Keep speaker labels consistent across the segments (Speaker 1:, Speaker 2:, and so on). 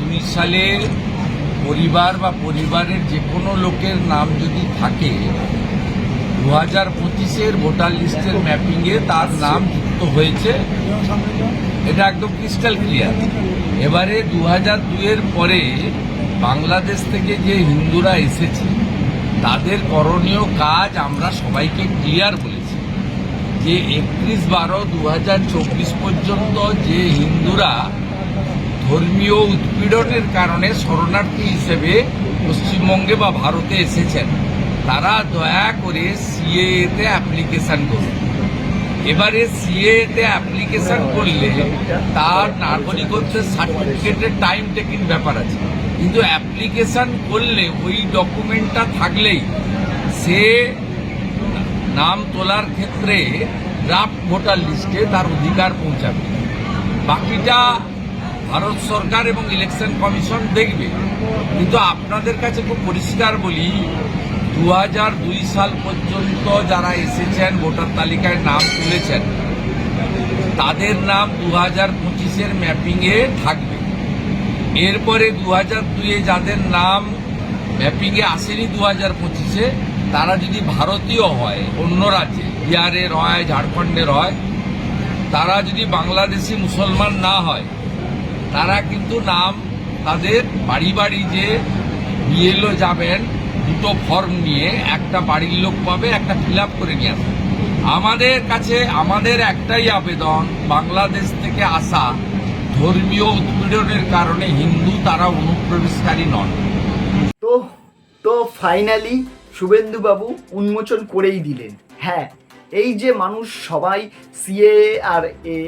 Speaker 1: দুই সালে পরিবার বা পরিবারের যে কোনো লোকের নাম যদি থাকে দু হাজার পঁচিশের ভোটার লিস্টের ম্যাপিংয়ে তার নাম যুক্ত হয়েছে। এটা একদম ক্রিস্টাল ক্লিয়ার এবারে দু হাজার দুইয়ের পরে বাংলাদেশ থেকে যে হিন্দুরা এসেছে, তাদের করণীয় কাজ আমরা সবাইকে ক্লিয়ার বলেছি। যে একত্রিশ বারো দু পর্যন্ত যে হিন্দুরা ধর্মীয় উৎপীড়নের কারণে শরণার্থী হিসেবে পশ্চিমবঙ্গে বা ভারতে এসেছেন। তারা দয়া করে সিএতে অ্যাপ্লিকেশন করুন। এবারে সিএতে অ্যাপ্লিকেশন করলে তার নাগরিকত্বের সার্টিফিকেটের টাইম টেকিং ব্যাপার আছে। কিন্তু অ্যাপ্লিকেশন করলে ওই ডকুমেন্টটা থাকলেই সে নাম তোলার ক্ষেত্রে ড্রাফট ভোটার লিস্টে তার অধিকার পৌঁছাবে। বাকিটা ভারত সরকার এবং ইলেকশন কমিশন দেখবে। কিন্তু আপনাদের কাছে খুব পরিষ্কার বলি দু সাল পর্যন্ত যারা এসেছেন, ভোটার তালিকায় নাম তুলেছেন, তাদের নাম দু হাজার পঁচিশের ম্যাপিংয়ে থাকবে। এরপরে দু হাজার দুইয়ে যাদের নাম ম্যাপিংয়ে আসেনি দু হাজার পঁচিশে, তারা যদি ভারতীয় হয়, অন্য রাজ্যে বিহারের হয় ঝাড়খণ্ডের হয় তারা যদি বাংলাদেশি মুসলমান না হয় তারা কিন্তু নাম তাদের বাড়ি বাড়ি যে বিএলও যাবেন, দুটো ফর্ম নিয়ে একটা বাড়ির লোক পাবে, একটা ফিল করে নিয়ে আসবে। আমাদের কাছে, আমাদের একটাই আবেদন, বাংলাদেশ থেকে আসা ধর্মীয় উৎপীড়নের কারণে হিন্দু তারা অনুপ্রবেশকারী নন।
Speaker 2: তো তো ফাইনালি শুভেন্দুবাবু উন্মোচন করেই দিলেন। হ্যাঁ এই যে মানুষ সবাই সিএ আর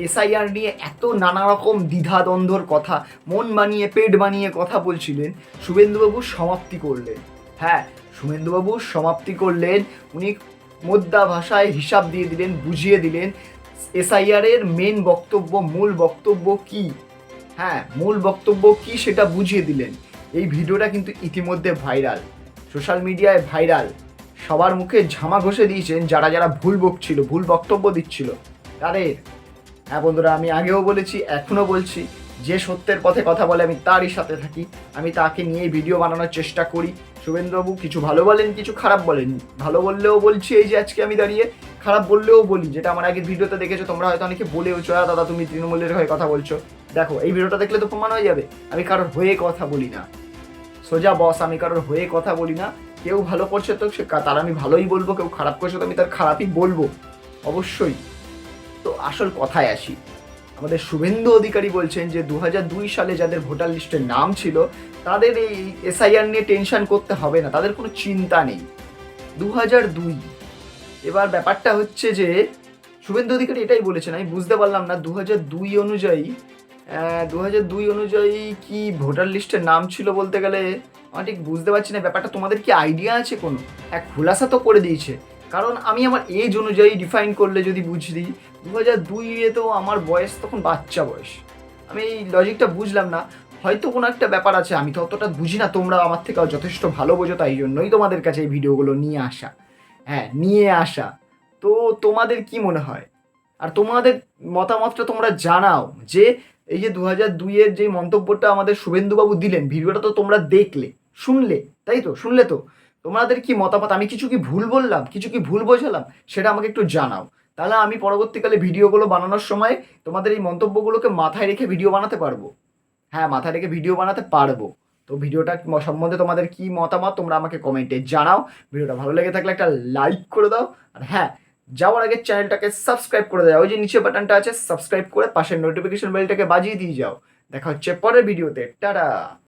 Speaker 2: এসআইআর নিয়ে এত নানা রকম দ্বিধাদ্বন্দ্বর কথা, মন বানিয়ে, পেট বানিয়ে কথা বলছিলেন, শুভেন্দুবাবু সমাপ্তি করলেন। হ্যাঁ শুভেন্দুবাবু সমাপ্তি করলেন, উনি মোদ্দা ভাষায় হিসাব দিয়ে দিলেন, বুঝিয়ে দিলেন এসআইআর এর মেন বক্তব্য, মূল বক্তব্য কি? হ্যাঁ মূল বক্তব্য কি সেটা বুঝিয়ে দিলেন। এই ভিডিওটা কিন্তু ইতিমধ্যে ভাইরাল, সোশ্যাল মিডিয়ায় ভাইরাল। সবার মুখে ঝামা ঘষে দিয়েছেন যারা যারা ভুল বকছিল ভুল বক্তব্য দিচ্ছিল। তাদের। হ্যাঁ বন্ধুরা আমি আগেও বলেছি এখনও বলছি যে সত্যের পথে কথা বলে আমি তারই সাথে থাকি। আমি তাকে নিয়ে ভিডিও বানানোর চেষ্টা করি। শুভেন্দ্রবাবু কিছু ভালো বলেন কিছু খারাপ বলেন। ভালো বললেও বলছি এই যে আজকে আমি দাঁড়িয়ে খারাপ বললেও বলি যেটা আমার আগের ভিডিওতে দেখেছ তোমরা হয়তো অনেকে বলেওছো "আ, দাদা তুমি তৃণমূলের হয়ে কথা বলছো। দেখো এই ভিডিওটা দেখলে তো প্রমাণ হয়ে যাবে। আমি কারোর হয়ে কথা বলি না। সোজা বস আমি কারোর হয়ে কথা বলি না। কেউ ভালো করছে তো সে তার আমি ভালোই বলব, কেউ খারাপ করছে তো আমি তার খারাপই বলব, অবশ্যই। তো আসল কথায় আসি। আমাদের শুভেন্দু অধিকারী বলছেন যে দু সালে যাদের ভোটার লিস্টের নাম ছিল, তাদের এই এসআইআর নিয়ে টেনশন করতে হবে না, তাদের কোনো চিন্তা নেই। দু দুই। এবার ব্যাপারটা হচ্ছে যে, শুভেন্দু অধিকারী এটাই বলেছেন, আমি বুঝতে পারলাম না দু দুই অনুযায়ী দু দুই অনুযায়ী কি ভোটার লিস্টের নাম ছিল বলতে গেলে আমি ঠিক বুঝতে পারছি না, ব্যাপারটা তোমাদের কি আইডিয়া আছে কোনো? এক খোলাসা তো করে দিয়েছে। কারণ আমি আমার এজ অনুযায়ী ডিফাইন করলে যদি বুঝি দু হাজার দুইয়ে তো আমার বয়স তখন বাচ্চা বয়স। আমি এই লজিকটা বুঝলাম না। হয়তো কোনো একটা ব্যাপার আছে, আমি তো অতটা বুঝি না, তোমরা আমার থেকে যথেষ্ট ভালো বোঝো, তাই জন্যই তোমাদের কাছে এই ভিডিওগুলো নিয়ে আসা। হ্যাঁ নিয়ে আসা। তো তোমাদের কি মনে হয়? আর তোমাদের মতামতটা তোমরা জানাও যে এই যে দু হাজার দুইয়ের যে মন্তব্যটা আমাদের শুভেন্দুবাবু দিলেন, ভিডিওটা তো তোমরা দেখলে। শুনলে, তাই তো? শুনলে তো? তোমাদের কি মতামত? আমি কিছু কি ভুল বললাম? কিছু কি ভুল বোঝালাম? সেটা আমাকে একটু জানাও। তাহলে আমি পরবর্তীকালে ভিডিওগুলো বানানোর সময় তোমাদের এই মন্তব্যগুলোকে মাথায় রেখে ভিডিও বানাতে পারব। হ্যাঁ মাথায় রেখে ভিডিও বানাতে পারব। তো ভিডিওটা সম্বন্ধে তোমাদের কি মতামত, তোমরা আমাকে কমেন্টে জানাও। ভিডিওটা ভালো লেগে থাকলে একটা লাইক করে দাও। আর হ্যাঁ যাওয়ার আগে চ্যানেলটাকে সাবস্ক্রাইব করে দাও। ওই যে নিচে বাটনটা আছে, সাবস্ক্রাইব করে পাশের নোটিফিকেশন বেলটাকে বাজিয়ে দিয়ে যাও। দেখা হচ্ছে পরের ভিডিওতে। টাটা!